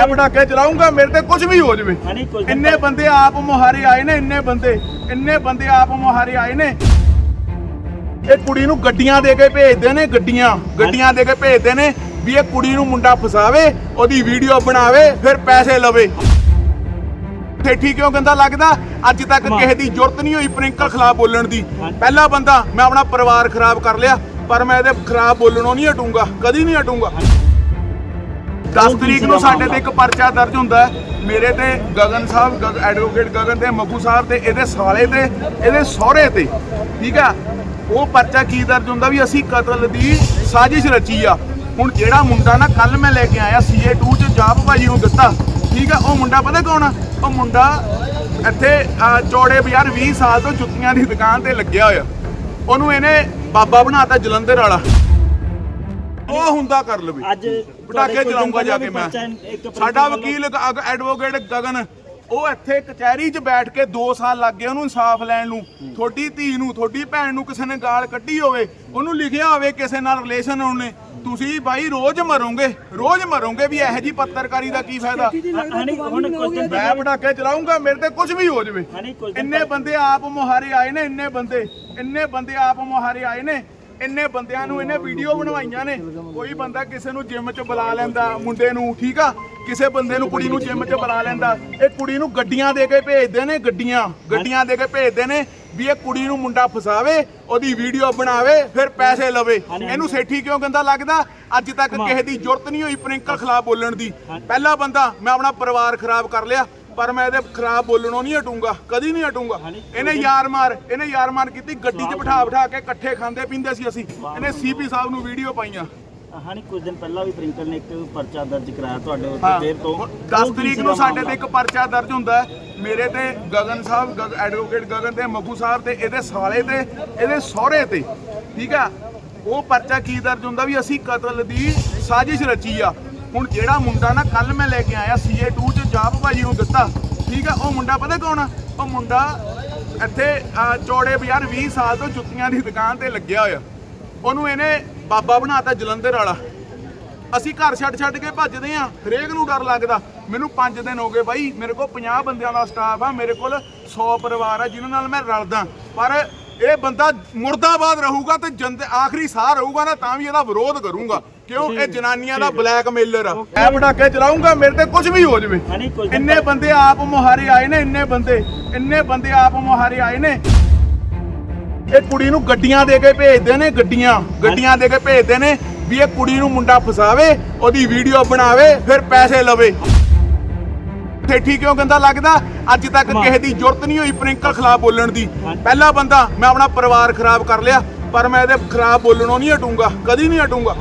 ਮੈਂ ਪਟਾਕੇ ਚਲਾਉਂਗਾ ਮੇਰੇ ਤੇ ਕੁਝ ਵੀ ਹੋ ਜਾਵੇ। ਇੰਨੇ ਬੰਦੇ ਆਪ ਮੁਹਾਰੇ ਆਏ ਨੇ ਇੰਨੇ ਬੰਦੇ ਇੰਨੇ ਬੰਦੇ ਆਪ ਮੁਹਾਰੇ ਆਏ ਨੇ। ਇਹ ਕੁੜੀ ਨੂੰ ਗੱਡੀਆਂ ਦੇ ਕੇ ਭੇਜਦੇ ਨੇ ਗੱਡੀਆਂ ਗੱਡੀਆਂ ਦੇ ਕੇ ਭੇਜਦੇ ਨੇ ਵੀ ਇਹ ਕੁੜੀ ਨੂੰ ਮੁੰਡਾ ਫਸਾਵੇ ਉਹਦੀ ਵੀਡੀਓ ਬਣਾਵੇ ਫਿਰ ਪੈਸੇ ਲਵੇ। ਠੇਠੀ ਕਿਉਂ ਗੰਦਾ ਲੱਗਦਾ? ਅੱਜ ਤੱਕ। ਕਿਸੇ ਦੀ ਜ਼ਰੂਰਤ ਨਹੀਂ ਹੋਈ ਪ੍ਰਿੰਕਲ ਖਿਲਾਫ ਬੋਲਣ ਦੀ। ਪਹਿਲਾ ਬੰਦਾ ਮੈਂ ਆਪਣਾ ਪਰਿਵਾਰ ਖਰਾਬ ਕਰ ਲਿਆ ਪਰ ਮੈਂ ਇਹਦੇ ਖਿਲਾਫ ਬੋਲਣੋਂ ਨਹੀਂ ਹਟੂੰਗਾ ਕਦੀ ਨਹੀਂ ਹਟੂੰਗਾ। 10 ਤਰੀਕ ਨੂੰ ਸਾਡੇ ਤੇ ਇੱਕ ਪਰਚਾ ਦਰਜ ਹੁੰਦਾ ਮੇਰੇ ਤੇ ਗਗਨ ਸਾਹਿਬ ਐਡਵੋਕੇਟ ਗਗਨ ਤੇ ਮੱਗੂ ਸਾਹਿਬ ਤੇ ਇਹਦੇ ਸਾਲੇ ਤੇ ਇਹਦੇ ਸਹੁਰੇ ਤੇ ਠੀਕ ਆ? ਉਹ ਪਰਚਾ ਕੀ ਦਰਜ ਹੁੰਦਾ ਵੀ ਅਸੀਂ ਕਤਲ ਦੀ ਸਾਜ਼ਿਸ਼ ਰਚੀ ਆ। ਹੁਣ ਜਿਹੜਾ ਮੁੰਡਾ ਨਾ ਕੱਲ ਮੈਂ ਲੈ ਕੇ ਆਇਆ ਸੀਏ2 ਚ ਜਾਪ ਭਾਜੀ ਨੂੰ ਦਿੱਤਾ ਠੀਕ ਆ? ਉਹ ਮੁੰਡਾ ਪਤਾ ਕੌਣ ਆ? ਉਹ ਮੁੰਡਾ ਇੱਥੇ ਚੌੜੇ ਬਾਜ਼ਾਰ 20 ਸਾਲ ਤੋਂ ਜੁੱਤੀਆਂ ਦੀ ਦੁਕਾਨ ਤੇ ਲੱਗਿਆ ਹੋਇਆ। ਉਹਨੂੰ ਇਹਨੇ ਬਾਬਾ ਬਣਾਤਾ ਜਲੰਧਰ ਵਾਲਾ। ਉਹ ਹੁੰਦਾ ਕਰ ਲਵੇ ਅੱਜ ਪਟਾਕੇ ਚਲਾਉਂਗਾ ਜਾ ਕੇ ਮੈਂ। ਸਾਡਾ ਵਕੀਲ ਐਡਵੋਕੇਟ ਗਗਨ ਉਹ ਇੱਥੇ ਕਚਹਿਰੀ 'ਚ ਬੈਠ ਕੇ 2 ਸਾਲ ਲੱਗ ਗਏ ਉਹਨੂੰ ਇਨਸਾਫ ਲੈਣ ਨੂੰ। ਤੁਹਾਡੀ ਧੀ ਨੂੰ ਤੁਹਾਡੀ ਭੈਣ ਨੂੰ ਕਿਸੇ ਨੇ ਗਾਲ ਕੱਢੀ ਹੋਵੇ ਉਹਨੂੰ ਲਿਖਿਆ ਹੋਵੇ ਕਿਸੇ ਨਾਲ ਰਿਲੇਸ਼ਨ ਉਹਨੇ। ਤੁਸੀਂ ਬਾਈ ਰੋਜ਼ ਮਰੋਗੇ ਰੋਜ਼ ਮਰੋਗੇ ਵੀ ਇਹੋ ਜੀ ਪੱਤਰਕਾਰੀ ਦਾ ਕੀ ਫਾਇਦਾ? ਮੈਂ ਪਟਾਕੇ ਚਲਾਉਂਗਾ ਮੇਰੇ ਤੇ ਕੁਝ ਵੀ ਹੋ ਜਾਵੇ। ਇੰਨੇ ਬੰਦੇ ਆਪ ਮੁਹਾਰੇ ਆਏ ਨੇ ਇੰਨੇ ਬੰਦੇ ਇੰਨੇ ਬੰਦੇ ਆਪ ਮੁਹਾਰੇ ਆਏ ਨੇ ਇੰਨੇ ਬੰਦਿਆਂ ਨੂੰ ਇਹਨੇ ਵੀਡੀਓ ਬਣਵਾਈਆਂ ਨੇ। ਕੋਈ ਬੰਦਾ ਕਿਸੇ ਨੂੰ ਜਿਮ 'ਚ ਬੁਲਾ ਲੈਂਦਾ ਮੁੰਡੇ ਨੂੰ ਠੀਕ ਆ? ਕਿਸੇ ਬੰਦੇ ਨੂੰ ਕੁੜੀ ਨੂੰ ਜਿਮ 'ਚ ਬੁਲਾ ਲੈਂਦਾ। ਇਹ ਕੁੜੀ ਨੂੰ ਗੱਡੀਆਂ ਦੇ ਕੇ ਭੇਜਦੇ ਨੇ ਗੱਡੀਆਂ ਗੱਡੀਆਂ ਦੇ ਕੇ ਭੇਜਦੇ ਨੇ ਵੀ ਇਹ ਕੁੜੀ ਨੂੰ ਮੁੰਡਾ ਫਸਾਵੇ ਉਹਦੀ ਵੀਡੀਓ ਬਣਾਵੇ ਫਿਰ ਪੈਸੇ ਲਵੇ। ਇਹਨੂੰ ਸੇਠੀ ਕਿਉਂ ਗੰਦਾ ਲੱਗਦਾ? ਅੱਜ ਤੱਕ ਕਿਸੇ ਦੀ ਜ਼ਰੂਰਤ ਨਹੀਂ ਹੋਈ ਪ੍ਰਿੰਕਲ ਖਿਲਾਫ ਬੋਲਣ ਦੀ। ਪਹਿਲਾ ਬੰਦਾ ਮੈਂ ਆਪਣਾ ਪਰਿਵਾਰ ਖਰਾਬ ਕਰ ਲਿਆ। ਪਰ ਮੈਂ ਇਹਦੇ ਖਿਲਾਫ ਬੋਲਣੋਂ ਨਹੀਂ ਹਟੂੰਗਾ ਕਦੀ ਨਹੀਂ ਹਟੂੰਗਾ। ਇਹਨੇ ਯਾਰ ਮਾਰ ਇਹਨੇ ਯਾਰ ਮਾਰ ਕੀਤੀ ਗੱਡੀ 'ਚ ਬਿਠਾ ਬਿਠਾ ਕੇ ਇਕੱਠੇ ਖਾਂਦੇ ਪੀਂਦੇ ਸੀ ਅਸੀਂ। ਇਹਨੇ ਸੀਪੀ ਸਾਹਿਬ ਨੂੰ ਵੀਡੀਓ ਪਾਈਆਂ। ਹਣੀ ਕੁਝ ਦਿਨ ਪਹਿਲਾਂ ਵੀ ਪ੍ਰਿੰਕਲ ਨੇ ਇੱਕ ਪਰਚਾ ਦਰਜ ਕਰਾਇਆ ਤੁਹਾਡੇ ਉੱਤੇ ਫੇਰ ਤੋਂ। 10 ਉਹ ਕੀ ਤਰੀਕ ਨੂੰ ਸਾਡੇ ਤੇ? ਇੱਕ ਪਰਚਾ ਦਰਜ ਹੁੰਦਾ ਮੇਰੇ ਤੇ ਗਗਨ ਸਾਹਿਬ ਐਡਵੋਕੇਟ ਗਗਨ ਤੇ ਮੱਗੂ ਸਾਹਿਬ ਤੇ ਇਹਦੇ ਸਾਲੇ ਤੇ ਇਹਦੇ ਸਹੁਰੇ ਤੇ ਠੀਕ ਆ? ਉਹ ਪਰਚਾ ਕੀ ਦਰਜ ਹੁੰਦਾ ਵੀ ਅਸੀਂ ਕਤਲ ਦੀ ਸਾਜ਼ਿਸ਼ ਰਚੀ ਆ। ਹੁਣ ਜਿਹੜਾ ਮੁੰਡਾ ਨਾ ਕੱਲ ਮੈਂ ਲੈ ਕੇ ਆਇਆ ਸੀਏ2 ਚ, ਜਾਪ ਭਾਜੀ ਨੂੰ ਦਿੱਤਾ, ਠੀਕ ਆ, ਉਹ ਮੁੰਡਾ ਪਤਾ ਕੌਣ ਆ? ਉਹ ਮੁੰਡਾ ਇੱਥੇ ਚੌੜੇ ਬਾਜ਼ਾਰ 20 ਸਾਲ ਤੋਂ ਜੁੱਤੀਆਂ ਦੀ ਦੁਕਾਨ ਤੇ ਲੱਗਿਆ ਹੋਇਆ। ਉਹਨੂੰ ਇਹਨੇ ਬਾਬਾ ਬਣਾਤਾ ਜਲੰਧਰ ਵਾਲਾ। ਅਸੀਂ ਘਰ ਛੱਡ ਛੱਡ ਕੇ ਭੱਜਦੇ ਆ ਹਰੇਕ ਨੂੰ ਡਰ ਲੱਗਦਾ। ਮੈਨੂੰ 5 ਦਿਨ ਹੋ ਗਏ ਬਾਈ, ਮੇਰੇ ਕੋਲ 50 ਬੰਦਿਆਂ ਦਾ ਸਟਾਫ ਆ, ਮੇਰੇ ਕੋਲ 100 ਪਰਿਵਾਰ ਆ, ਜਿਨ੍ਹਾਂ ਨਾਲ ਮੈਂ ਰਲਦਾ। ਪਰ ਇਹ ਬੰਦਾ ਮੁਰਦਾਬਾਦ ਰਹੂਗਾ ਤੇ ਜੰਦ, ਆਖਰੀ ਸਾਹ ਰਹੂਗਾ ਨਾ, ਤਾਂ ਵੀ ਇਹਦਾ ਵਿਰੋਧ ਕਰੂੰਗਾ। ਕਿਉਂ? ਇਹ ਜਨਾਨੀਆਂ ਦਾ ਬਲੈਕਮੇਲਰ ਆ। ਮੈਂ ਪਟਾਕੇ ਚਲਾਉਂਗਾ ਮੇਰੇ ਤੇ ਕੁਝ ਵੀ ਹੋ ਜਾਵੇ। ਇੰਨੇ ਬੰਦੇ ਆਪ ਮੁਹਾਰੇ ਆਏ ਨੇ ਇੰਨੇ ਬੰਦੇ ਇੰਨੇ ਬੰਦੇ ਆਪ ਮੁਹਾਰੇ ਆਏ ਨੇ। ਇਹ ਕੁੜੀ ਨੂੰ ਗੱਡੀਆਂ ਦੇ ਕੇ ਭੇਜਦੇ ਨੇ ਗੱਡੀਆਂ ਗੱਡੀਆਂ ਦੇ ਕੇ ਭੇਜਦੇ ਨੇ ਵੀ ਇਹ ਕੁੜੀ ਨੂੰ ਮੁੰਡਾ ਫਸਾਵੇ ਉਹਦੀ ਵੀਡੀਓ ਬਣਾਵੇ ਫਿਰ ਪੈਸੇ ਲਵੇ। ਠੇਠੀ ਕਿਉਂ ਗੰਦਾ ਲੱਗਦਾ? ਅੱਜ ਤੱਕ। ਕਿਸੇ ਦੀ ਜ਼ਰੂਰਤ ਨਹੀਂ ਹੋਈ ਪ੍ਰਿੰਕਲ ਖਿਲਾਫ ਬੋਲਣ ਦੀ। ਪਹਿਲਾ ਬੰਦਾ ਮੈਂ ਆਪਣਾ ਪਰਿਵਾਰ ਖਰਾਬ ਕਰ ਲਿਆ ਪਰ ਮੈਂ ਇਹਦੇ ਖਿਲਾਫ ਬੋਲਣੋਂ ਨਹੀਂ ਹਟੂੰਗਾ ਕਦੀ ਨਹੀਂ ਹਟੂੰਗਾ।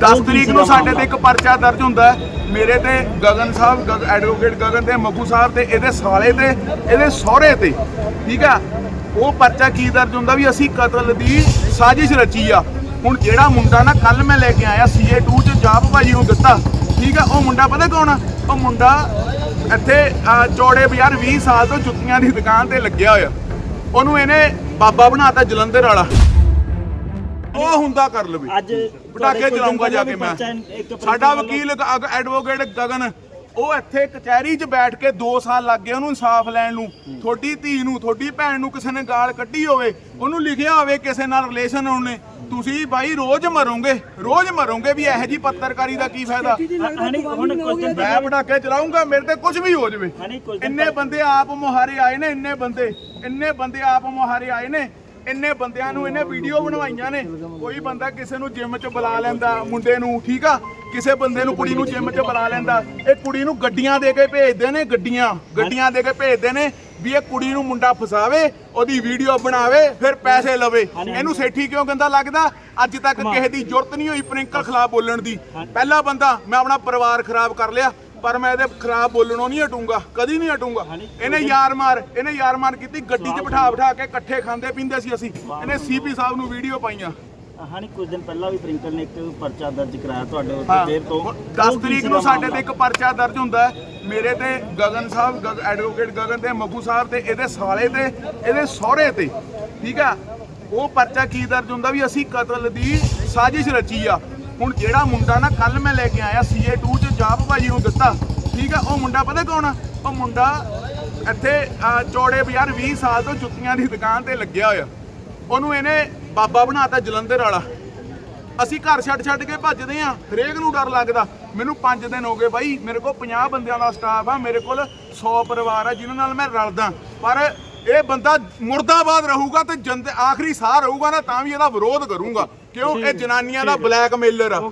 10 ਉਹ ਕੀ ਤਰੀਕ ਨੂੰ ਸਾਡੇ ਤੇ? ਇੱਕ ਪਰਚਾ ਦਰਜ ਹੁੰਦਾ ਹੈ। ਮੇਰੇ ਤੇ ਗਗਨ ਸਾਹਿਬ ਐਡਵੋਕੇਟ ਗਗਨ ਤੇ ਮੱਗੂ ਸਾਹਿਬ ਤੇ ਇਹਦੇ ਸਾਲੇ ਤੇ ਇਹਦੇ ਸਹੁਰੇ ਤੇ ਠੀਕ ਆ? ਉਹ ਪਰਚਾ ਕੀ ਦਰਜ ਹੁੰਦਾ ਵੀ ਅਸੀਂ ਕਤਲ ਦੀ ਸਾਜ਼ਿਸ਼ ਰਚੀ ਆ। ਹੁਣ ਜਿਹੜਾ ਮੁੰਡਾ ਨਾ ਕੱਲ ਮੈਂ ਲੈ ਕੇ ਆਇਆ ਸੀਏ2 ਚ ਜਾਪ ਭਾਜੀ ਨੂੰ ਦਿੱਤਾ ਠੀਕ ਆ? ਉਹ ਮੁੰਡਾ ਪਤਾ ਕੌਣ ਆ? ਉਹ ਮੁੰਡਾ ਇੱਥੇ ਚੌੜੇ ਬਾਜ਼ਾਰ 20 ਸਾਲ ਤੋਂ ਜੁੱਤੀਆਂ ਦੀ ਦੁਕਾਨ ਤੇ ਲੱਗਿਆ ਹੋਇਆ। ਉਹਨੂੰ ਇਹਨੇ ਬਾਬਾ ਬਣਾਤਾ ਜਲੰਧਰ ਵਾਲਾ। ਉਹ ਹੁੰਦਾ ਕਰ ਲਵੇ ਅੱਜ ਪਟਾਕੇ ਚਲਾਉਂਗਾ ਜਾ ਕੇ ਮੈਂ। ਸਾਡਾ ਵਕੀਲ ਐਡਵੋਕੇਟ ਗਗਨ ਉਹ ਇੱਥੇ ਕਚਹਿਰੀ 'ਚ ਬੈਠ ਕੇ 2 ਸਾਲ ਲੱਗ ਗਏ ਉਹਨੂੰ ਇਨਸਾਫ ਲੈਣ ਨੂੰ। ਤੁਹਾਡੀ ਧੀ ਨੂੰ ਤੁਹਾਡੀ ਭੈਣ ਨੂੰ ਕਿਸੇ ਨੇ ਗਾਲ ਕੱਢੀ ਹੋਵੇ ਉਹਨੂੰ ਲਿਖਿਆ ਹੋਵੇ ਕਿਸੇ ਨਾਲ ਰਿਲੇਸ਼ਨ ਉਹਨੇ। ਤੁਸੀਂ ਬਾਈ ਰੋਜ਼ ਮਰੋਗੇ ਰੋਜ਼ ਮਰੋਗੇ ਵੀ ਇਹੋ ਜੀ ਪੱਤਰਕਾਰੀ ਦਾ ਕੀ ਫਾਇਦਾ? ਮੈਂ ਪਟਾਕੇ ਚਲਾਉਂਗਾ ਮੇਰੇ ਤੇ ਕੁਝ ਵੀ ਹੋ ਜਾਵੇ। ਇੰਨੇ ਬੰਦੇ ਆਪ ਮੁਹਾਰੇ ਆਏ ਨੇ ਇੰਨੇ ਬੰਦੇ ਇੰਨੇ ਬੰਦੇ ਆਪ ਮੁਹਾਰੇ ਆਏ ਨੇ। ਇੰਨੇ ਬੰਦਿਆਂ ਨੂੰ ਇਹਨੇ ਵੀਡੀਓ ਬਣਵਾਈਆਂ ਨੇ ਕੋਈ ਬੰਦਾ ਕਿਸੇ ਨੂੰ ਜਿਮ 'ਚ ਬੁਲਾ ਲੈਂਦਾ ਮੁੰਡੇ ਨੂੰ ਠੀਕ ਆ? ਕਿਸੇ ਬੰਦੇ ਨੂੰ ਕੁੜੀ ਨੂੰ ਜਿਮ 'ਚ ਬੁਲਾ ਲੈਂਦਾ ਇਹ ਕੁੜੀ ਨੂੰ ਗੱਡੀਆਂ ਦੇ ਕੇ ਭੇਜਦੇ ਨੇ ਗੱਡੀਆਂ ਗੱਡੀਆਂ ਦੇ ਕੇ ਭੇਜਦੇ ਨੇ ਵੀ ਇਹ ਕੁੜੀ ਨੂੰ ਮੁੰਡਾ ਫਸਾਵੇ ਉਹਦੀ ਵੀਡੀਓ ਬਣਾਵੇ ਫਿਰ ਪੈਸੇ ਲਵੇ। ਇਹਨੂੰ ਸੇਠੀ ਕਿਉਂ ਗੰਦਾ ਲੱਗਦਾ? ਅੱਜ ਤੱਕ ਕਿਸੇ ਦੀ ਜ਼ਰੂਰਤ ਨਹੀਂ ਹੋਈ ਪ੍ਰਿੰਕਲ ਖਿਲਾਫ ਬੋਲਣ ਦੀ। ਪਹਿਲਾ ਬੰਦਾ ਮੈਂ ਆਪਣਾ ਪਰਿਵਾਰ ਖਰਾਬ ਕਰ ਲਿਆ ਪਰ ਮੈਂ ਇਹਦੇ ਖਿਲਾਫ ਬੋਲਣੋਂ ਨਹੀਂ ਹਟੂੰਗਾ ਕਦੀ ਨਹੀਂ ਹਟੂੰਗਾ। ਇਹਨੇ ਯਾਰ ਮਾਰ ਇਹਨੇ ਯਾਰ ਮਾਰ ਕੀਤੀ ਗੱਡੀ 'ਚ ਬਿਠਾ ਬਿਠਾ ਕੇ ਇਕੱਠੇ ਖਾਂਦੇ ਪੀਂਦੇ ਸੀ ਅਸੀਂ। ਇਹਨੇ ਸੀਪੀ ਸਾਹਿਬ ਨੂੰ ਵੀਡੀਓ ਪਾਈਆਂ। ਹਣੀ ਕੁਝ ਦਿਨ ਪਹਿਲਾਂ ਵੀ ਪ੍ਰਿੰਕਲ ਨੇ ਇੱਕ ਪਰਚਾ ਦਰਜ ਕਰਾਇਆ ਤੁਹਾਡੇ ਉੱਤੇ ਫੇਰ ਤੋਂ। 10 ਉਹ ਕੀ ਤਰੀਕ ਨੂੰ ਸਾਡੇ? ਤੇ ਇੱਕ ਪਰਚਾ ਦਰਜ ਹੁੰਦਾ ਮੇਰੇ ਤੇ ਗਗਨ ਸਾਹਿਬ ਐਡਵੋਕੇਟ ਗਗਨ ਤੇ ਮੱਗੂ ਸਾਹਿਬ ਤੇ ਇਹਦੇ ਸਾਲੇ ਤੇ ਇਹਦੇ ਸਹੁਰੇ ਤੇ ਠੀਕ ਆ? ਉਹ ਪਰਚਾ ਕੀ ਦਰਜ ਹੁੰਦਾ ਵੀ ਅਸੀਂ ਕਤਲ ਦੀ ਸਾਜ਼ਿਸ਼ ਰਚੀ ਆ। ਹੁਣ ਜਿਹੜਾ ਮੁੰਡਾ ਨਾ ਕੱਲ ਮੈਂ ਲੈ ਕੇ ਆਇਆ CA2 ਚ ਜਾਪ ਭਾਜੀ ਨੂੰ ਦਿੱਤਾ, ਠੀਕ ਆ, ਉਹ ਮੁੰਡਾ ਪਤਾ ਕੌਣ ਆ? ਉਹ ਮੁੰਡਾ ਇੱਥੇ ਚੌੜੇ ਬਾਜ਼ਾਰ 20 ਸਾਲ ਤੋਂ ਜੁੱਤੀਆਂ ਦੀ ਦੁਕਾਨ ਤੇ ਲੱਗਿਆ ਹੋਇਆ। ਉਹਨੂੰ ਇਹਨੇ ਬਾਬਾ ਬਣਾਤਾ ਜਲੰਧਰ ਵਾਲਾ। ਅਸੀਂ ਘਰ ਛੱਡ ਛੱਡ ਕੇ ਭੱਜਦੇ ਆ, ਹਰੇਕ ਨੂੰ ਡਰ ਲੱਗਦਾ। ਮੈਨੂੰ 5 ਦਿਨ ਹੋ ਗਏ ਬਾਈ, ਮੇਰੇ ਕੋਲ 50 ਬੰਦਿਆਂ ਦਾ ਸਟਾਫ ਆ, ਮੇਰੇ ਕੋਲ 100 ਪਰਿਵਾਰ ਆ, ਜਿਨ੍ਹਾਂ ਨਾਲ ਮੈਂ ਰਲਦਾ। ਪਰ ਇਹ ਬੰਦਾ ਮੁਰਦਾਬਾਦ ਰਹੂਗਾ ਤੇ ਜੰਦ, ਆਖਰੀ ਸਾਹ ਰਹੂਗਾ ਨਾ, ਤਾਂ ਵੀ ਇਹਦਾ ਵਿਰੋਧ ਕਰੂੰਗਾ। ਕਿਉਂ? ਇਹ ਜਨਾਨੀਆਂ ਦਾ ਬਲੈਕਮੇਲਰ ਆ।